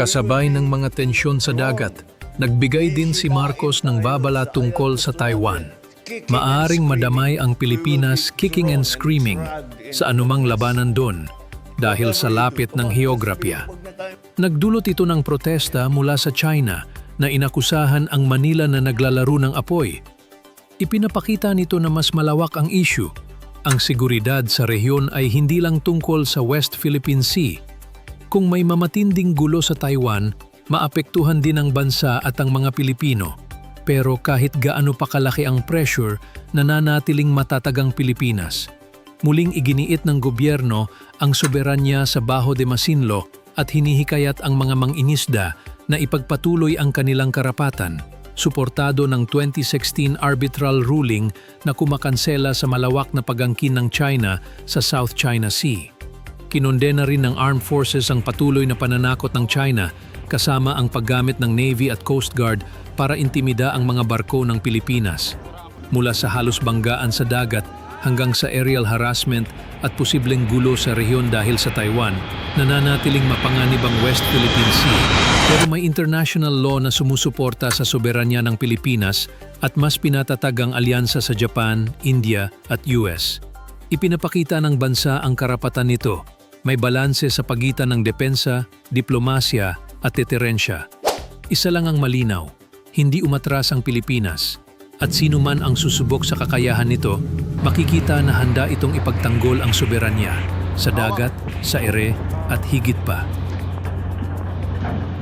Kasabay ng mga tensyon sa dagat, nagbigay din si Marcos ng babala tungkol sa Taiwan. Maaring madamay ang Pilipinas kicking and screaming sa anumang labanan doon dahil sa lapit ng heograpya. Nagdulot ito ng protesta mula sa China na inakusahan ang Manila na naglalaro ng apoy. Ipinapakita nito na mas malawak ang issue. Ang seguridad sa rehiyon ay hindi lang tungkol sa West Philippine Sea. Kung may mamatinding gulo sa Taiwan, maapektuhan din ang bansa at ang mga Pilipino. Pero kahit gaano pa kalaki ang pressure, nananatiling matatagang Pilipinas. Muling iginiit ng gobyerno ang soberanya sa Baho de Masinloc at hinihikayat ang mga mangingisda na ipagpatuloy ang kanilang karapatan, suportado ng 2016 arbitral ruling na kumakansela sa malawak na pagangkin ng China sa South China Sea. Kinondena rin ng Armed Forces ang patuloy na pananakot ng China kasama ang paggamit ng Navy at Coast Guard para intimida ang mga barko ng Pilipinas. Mula sa halos banggaan sa dagat hanggang sa aerial harassment at posibleng gulo sa rehiyon dahil sa Taiwan, nananatiling mapanganib ang West Philippine Sea. Pero may international law na sumusuporta sa soberanya ng Pilipinas at mas pinatatag ang alyansa sa Japan, India at US. Ipinapakita ng bansa ang karapatan nito. May balanse sa pagitan ng depensa, diplomasya at deterensya. Isa lang ang malinaw, hindi umatras ang Pilipinas. At sino man ang susubok sa kakayahan nito, makikita na handa itong ipagtanggol ang soberanya sa dagat, sa ere at higit pa